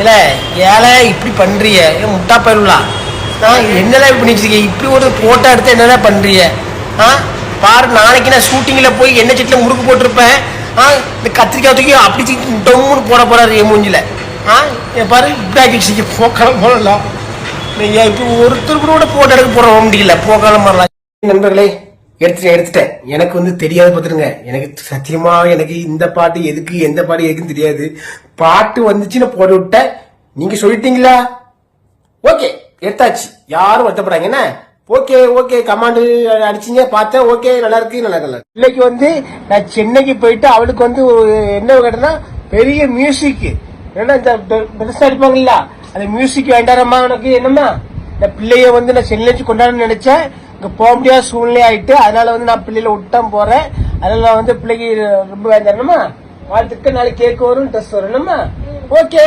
இல்லை ஏழை இப்படி பண்ணுறிய ஏன் முட்டா பயிலுலா ஆ என்னெல்லாம் இப்படி பண்ணிட்டு இப்படி ஒரு ஃபோட்டோ எடுத்து என்னெல்லாம் பண்ணுறிய ஆ பாரு நாளைக்கு நான் ஷூட்டிங்கில் போய் என்ன செட்டில் முறுக்கு போட்டிருப்பேன். ஆ இந்த கத்திரிக்காய் தூக்கி அப்படி தூக்கி டொம்முன்னு போட போகிறாரு என் மூஞ்சில. ஆ என் பாரு இப்படி ஆக்கி போக்காலம் போடலாம் நீங்க இப்போ ஒருத்தர் கூட ஃபோட்டோ எடுக்க போகிற முடியல போக்காலம் வரலாம் நண்பர்களே எடுத்துட்டேன் எடுத்துட்டேன். எனக்கு வந்து தெரியாது பார்த்துருங்க எனக்கு சத்தியமா எனக்கு இந்த பாட்டு எதுக்கு எந்த பாட்டு எதுக்குன்னு தெரியாது. பாட்டு வந்துச்சு நான் போட்டு விட்டேன். நீங்க சொல்லிட்டீங்களா? ஓகே எடுத்தாச்சு. யாரும் வருத்தப்படுறாங்க என்ன? ஓகே ஓகே கமாண்டு அடிச்சிங்க பார்த்தேன். ஓகே நல்லா இருக்கு நல்லா இருக்கு பிள்ளைக்கு வந்து நான் சென்னைக்கு போயிட்டு அவளுக்கு வந்து என்ன கேட்டேன்னா பெரிய மியூசிக் ஏன்னா இந்த பெ- பெருசா அடிப்பாங்கல்ல. அந்த மியூசிக் வேண்டாரம்மா உனக்கு என்னம்மா? இந்த பிள்ளைய வந்து நான் சென்னையில வச்சு கொண்டாடணும்னு நினைச்சேன். இங்க போக முடியாத சூழ்நிலை ஆயிட்டு அதனால வந்து நான் பிள்ளையில விட்டான் போறேன். அதனால நான் வந்து பிள்ளைக்கு ரொம்ப வேண்டாம்மா வாழ்த்துக்கு நாளைக்கு கேக் வரும் ட்ரெஸ் என்னம்மா? ஓகே